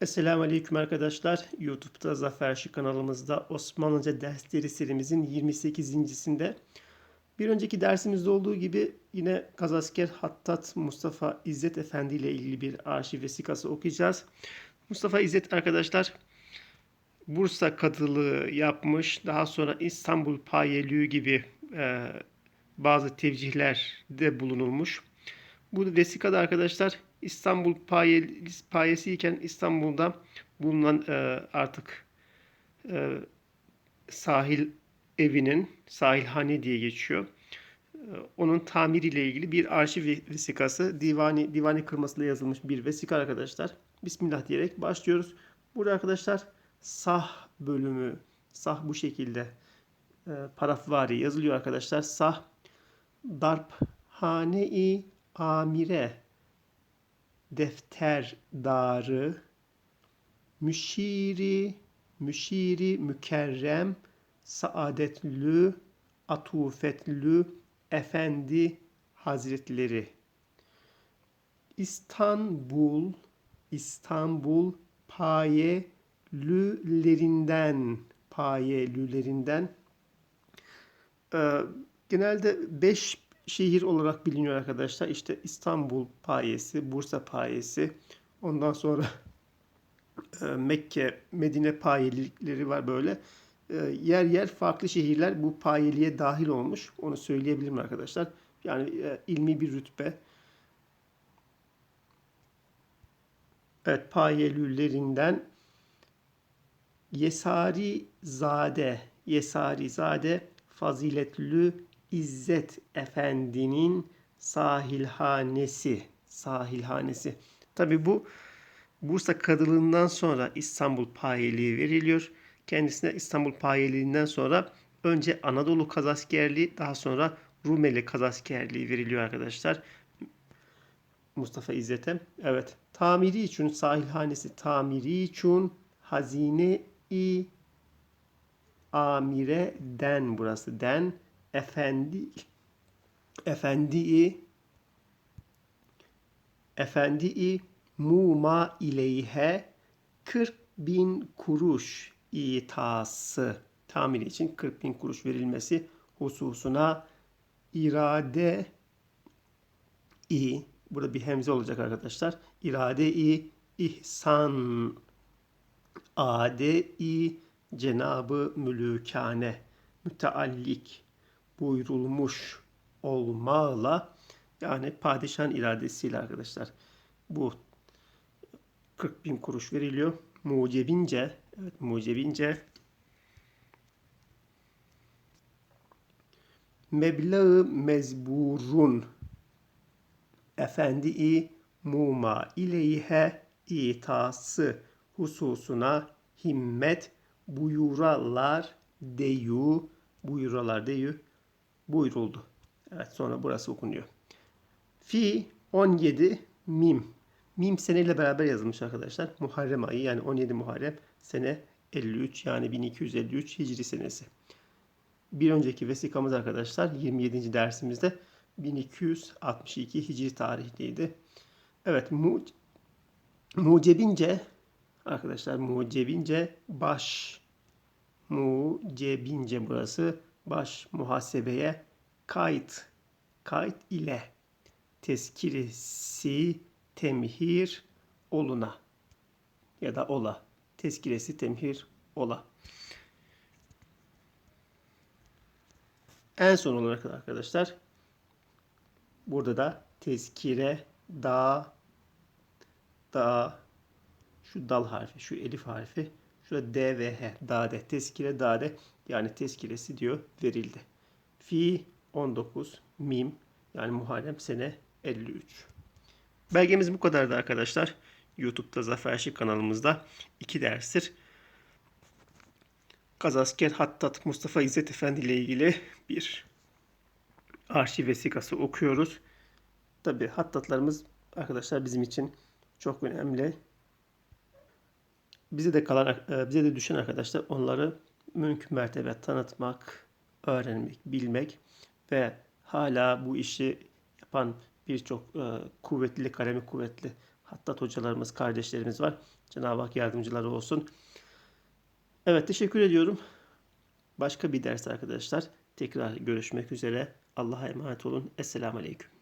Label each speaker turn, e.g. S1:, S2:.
S1: Esselamu Aleyküm arkadaşlar. YouTube'da Zafer Şık kanalımızda Osmanlıca dersleri serimizin 28.sinde bir önceki dersimizde olduğu gibi yine Kazasker Hattat Mustafa İzzet Efendi ile ilgili bir arşiv vesikası okuyacağız. Mustafa İzzet arkadaşlar Bursa kadılığı yapmış. Daha sonra İstanbul payeliği gibi e, bazı tevcihlerde bulunulmuş. Bu vesikada arkadaşlar İstanbul paye, payesi iken İstanbul'da bulunan e, artık e, sahil evinin sahilhane diye geçiyor. E, onun tamiriyle ilgili bir arşiv vesikası divani divani kırmasıyla yazılmış bir vesika arkadaşlar. Bismillah diyerek başlıyoruz. Burada arkadaşlar sah bölümü sah bu şekilde e, parafvari yazılıyor arkadaşlar. Sah darphane-i amire defterdarı müşiri müşiri mükerrem saadetlü atufetlü efendi hazretleri. İstanbul İstanbul payelülerinden payelülerinden ee, genelde 5 şehir olarak biliniyor arkadaşlar. İşte İstanbul payesi, Bursa payesi, ondan sonra e, Mekke, Medine payelikleri var böyle. E, yer yer farklı şehirler bu payeliğe dahil olmuş. Onu söyleyebilirim arkadaşlar. Yani e, ilmi bir rütbe. Evet, payelülerinden Yesari Zade, Yesari Zade faziletli İzzet Efendi'nin sahilhanesi. Sahilhanesi. Tabi bu Bursa Kadılığından sonra İstanbul Payeliği veriliyor. Kendisine İstanbul Payeliğinden sonra önce Anadolu Kazaskerliği daha sonra Rumeli Kazaskerliği veriliyor arkadaşlar. Mustafa İzzet'e. Evet. Tamiri için sahilhanesi tamiri için hazine-i amire den burası den efendi efendi efendi muma ileyhe 40 bin kuruş itası tamir için 40 bin kuruş verilmesi hususuna irade i burada bir hemze olacak arkadaşlar. irade i ihsan ade i cenabı mülükane müteallik buyurulmuş olmağla yani padişahın iradesiyle arkadaşlar bu 40 bin kuruş veriliyor. Mucebince evet mucebince. Meblağı mezburun. Efendi muma ileyhe itası hususuna himmet buyuralar deyu buyuralar deyu buyuruldu. Evet sonra burası okunuyor. Fi 17 mim. Mim seneyle beraber yazılmış arkadaşlar. Muharrem ayı yani 17 Muharrem sene 53 yani 1253 Hicri senesi. Bir önceki vesikamız arkadaşlar 27. dersimizde 1262 Hicri tarihliydi. Evet mu mucebince arkadaşlar mucebince baş mucebince burası baş muhasebeye kayıt kayıt ile tezkiresi temhir oluna ya da ola tezkiresi temhir ola. En son olarak arkadaşlar burada da tezkire da da şu dal harfi, şu elif harfi, şurada D ve H, dade, tezkire dade yani tezkiresi diyor verildi. Fi 19 Mim yani Muharrem sene 53. Belgemiz bu kadardı arkadaşlar. YouTube'da Zafer Şık kanalımızda iki derstir. Kazasker Hattat Mustafa İzzet Efendi ile ilgili bir arşiv vesikası okuyoruz. Tabi hattatlarımız arkadaşlar bizim için çok önemli. Bize de kalan e, bize de düşen arkadaşlar onları mümkün mertebe tanıtmak, öğrenmek, bilmek ve hala bu işi yapan birçok e, kuvvetli, kalemi kuvvetli Hattat hocalarımız, kardeşlerimiz var. Cenab-ı Hak yardımcıları olsun. Evet teşekkür ediyorum. Başka bir ders arkadaşlar. Tekrar görüşmek üzere. Allah'a emanet olun. Esselamu Aleyküm.